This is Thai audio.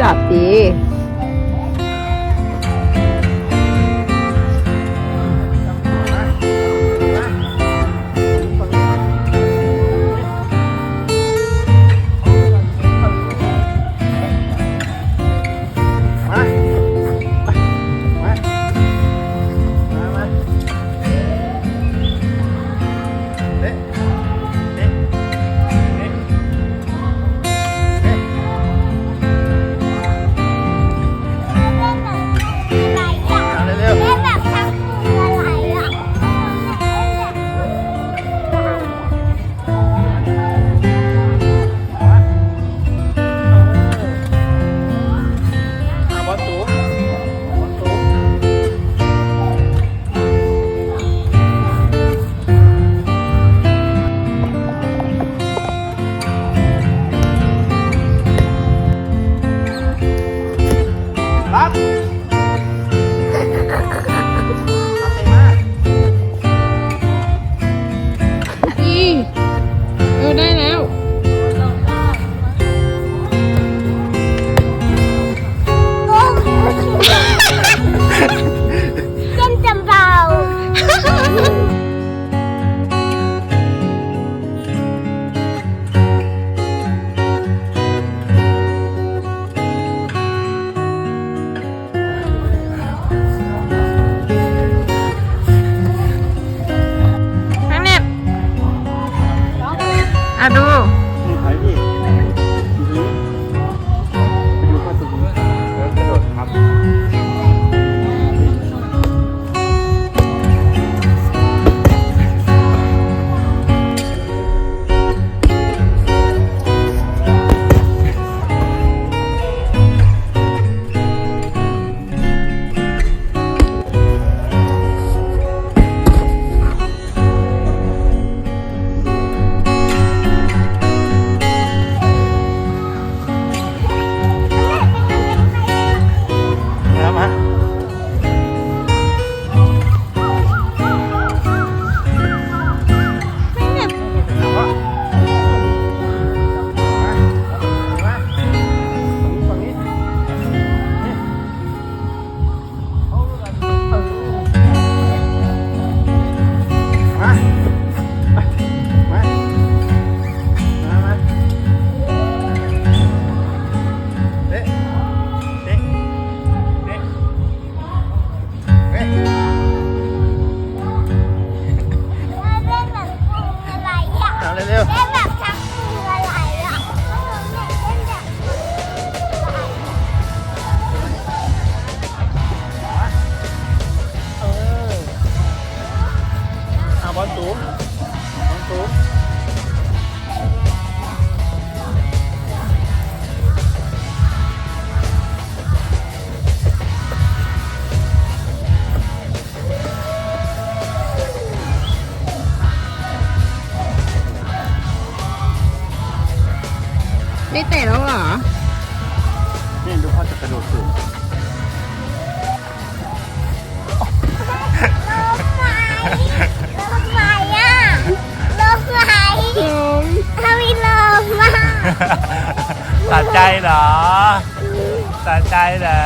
จับดี เออได้แล้ว เร็ว ได้เตะแล้วเหรอ นี่ดูพ่อจะกระโดดสูงสะใจเหรอตัดใจเหรอ